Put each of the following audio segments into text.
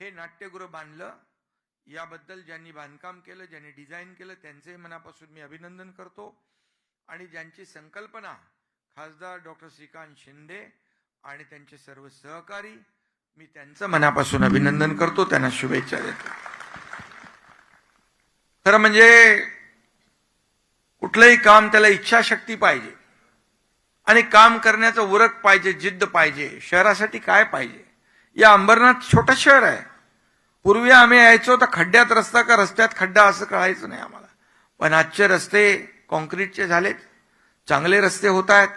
हे नाट्यगृह बांधलं. याबद्दल ज्यांनी बांधकाम केलं ज्यांनी डिझाईन केलं त्यांचंही मनापासून मी अभिनंदन करतो. आणि ज्यांची संकल्पना खासदार डॉक्टर श्रीकांत शिंदे आणि त्यांचे सर्व सहकारी मी त्यांचं मनापासून अभिनंदन करतो. त्यांना शुभेच्छा देतो. खरं म्हणजे कुठलंही काम त्याला इच्छाशक्ती पाहिजे. आणि काम करण्याचं उरक पाहिजे जिद्द पाहिजे शहरासाठी काय पाहिजे? या अंबरनाथ छोटं शहर आहे. पूर्वी आम्ही यायचो तर खड्ड्यात रस्ता का रस्त्यात खड्डा असं कळायचं नाही आम्हाला. पण आजचे रस्ते कॉन्क्रीटचे झालेत. चांगले रस्ते होत आहेत.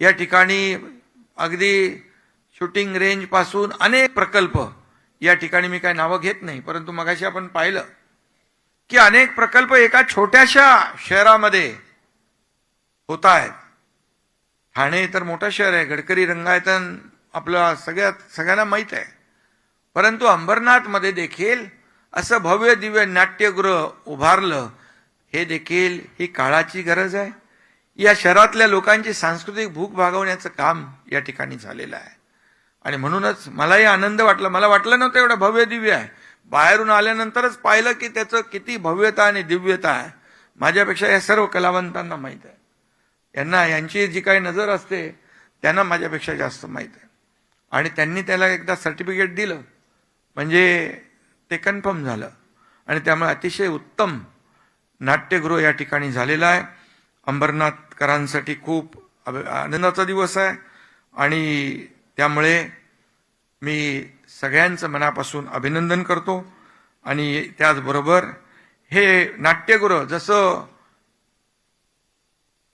या ठिकाणी अगदी शूटिंग रेंजपासून अनेक प्रकल्प या ठिकाणी मी काही नावं घेत नाही परंतु मगाशी आपण पाहिलं की अनेक प्रकल्प एका छोट्याशा शहरामध्ये होत आहेत. ठाणे तर मोठं शहर आहे गडकरी रंगायतन आपलं सगळ्यात सगळ्यांना माहीत आहे. परंतु अंबरनाथमध्ये देखील असं भव्य दिव्य नाट्यगृह उभारलं हे देखील ही काळाची गरज आहे. या शहरातल्या लोकांची सांस्कृतिक भूक भागवण्याचं काम या ठिकाणी झालेलं आहे. आणि म्हणूनच मलाही आनंद वाटला. मला वाटलं नव्हतं एवढं भव्य दिव्य आहे. बाहेरून आल्यानंतरच पाहिलं की त्याचं किती भव्यता आणि दिव्यता आहे. माझ्यापेक्षा या सर्व कलावंतांना माहीत आहे. यांना यांची जी काही नजर असते त्यांना माझ्यापेक्षा जास्त माहीत आहे. आणि त्यांनी त्याला एकदा सर्टिफिकेट दिलं. म्हणजे ते कन्फर्म झालं. आणि त्यामुळे अतिशय उत्तम नाट्यगृह या ठिकाणी झालेलं आहे. अंबरनाथकरांसाठी खूप अभ- आनंदाचा दिवस आहे. आणि त्यामुळे मी सगळ्यांचं मनापासून अभिनंदन करतो. आणि त्याचबरोबर हे नाट्यगृह जसं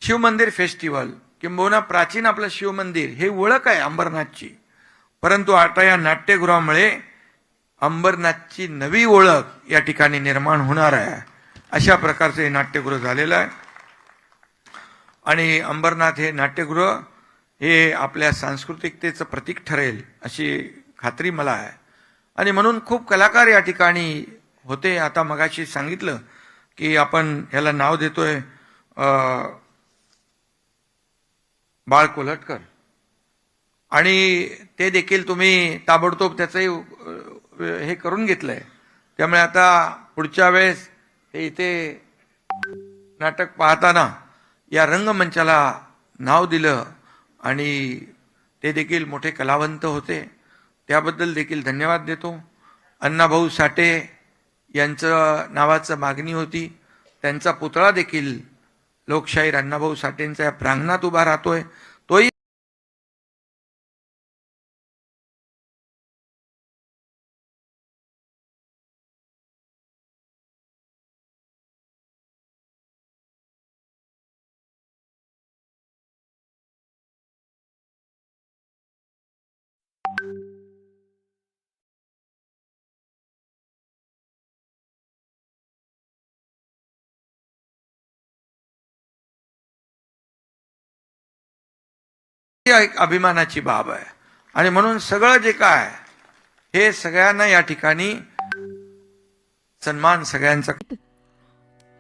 शिवमंदिर फेस्टिवल किंबहुना प्राचीन आपलं शिवमंदिर हे ओळख आहे अंबरनाथची. परंतु आता या नाट्यगृहामुळे अंबरनाथची नवी ओळख या ठिकाणी निर्माण होणार आहे. अशा प्रकारचं हे नाट्यगृह झालेलं आहे. आणि अंबरनाथ हे नाट्यगृह हे आपल्या सांस्कृतिकतेचं प्रतीक ठरेल अशी खात्री मला आहे. आणि म्हणून खूप कलाकार या ठिकाणी होते. आता मगाशी सांगितलं की आपण ह्याला नाव देतोय बाळ कोल्हटकर आणि ते देखील तुम्ही ताबडतोब त्याचंही हे करून घेतलं आहे त्यामुळे आता पुढच्या वेळेस हे इथे नाटक पाहताना या रंगमंचाला नाव दिलं आणि ते देखील मोठे कलावंत होते. त्याबद्दल देखील धन्यवाद देतो. अण्णाभाऊ साठे यांचं नावाचं मागणी होती. त्यांचा पुतळा देखील लोकशाहीर अण्णाभाऊ साठेंच्या या प्रांगणात उभा राहतोय. एक अभिमानाची बाब आहे. आणि म्हणून सगळं जे काय हे सगळ्यांना या ठिकाणी सन्मान सगळ्यांचा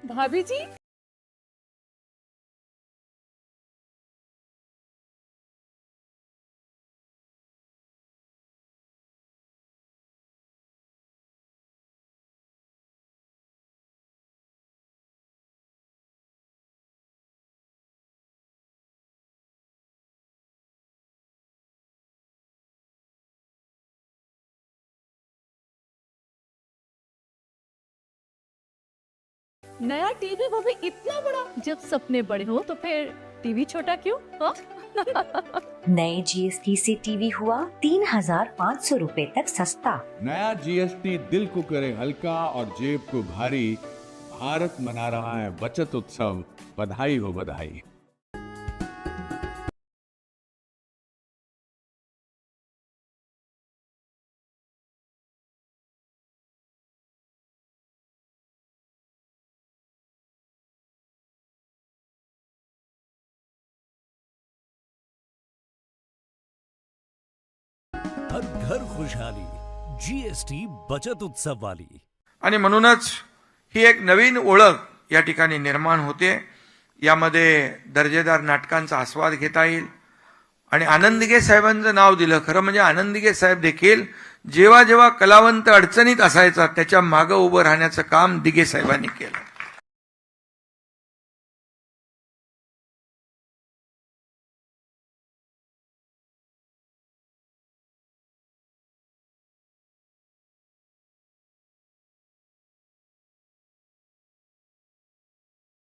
भाभीजी नया टीवी वो भी इतना बड़ा। जब सपने बड़े हो तो फिर टीवी छोटा क्यों? जी नए जीएसटी से टीवी हुआ तीन हज़ार पाँच सौ रूपए तक सस्ता। नया जीएसटी दिल को करे हल्का और जेब को भारी। भारत मना रहा है बचत उत्सव बधाई हो बधाई। हर घर खुशहाली जीएसटी बचत उत्सव वाली. आणि म्हणूनच ही एक नवीन ओळख या ठिकाणी निर्माण होते. यामध्ये दर्जेदार नाटकांचा आस्वाद घेता येईल. आणि आनंदगे साहेबांचं नाव दिलं खरं म्हणजे आनंदगे साहेब देखील जेव्हा जेव्हा कलावंत अडचणीत असायचा त्याच्या मागं उभं राहण्याचं काम दिघे साहेबांनी केलं.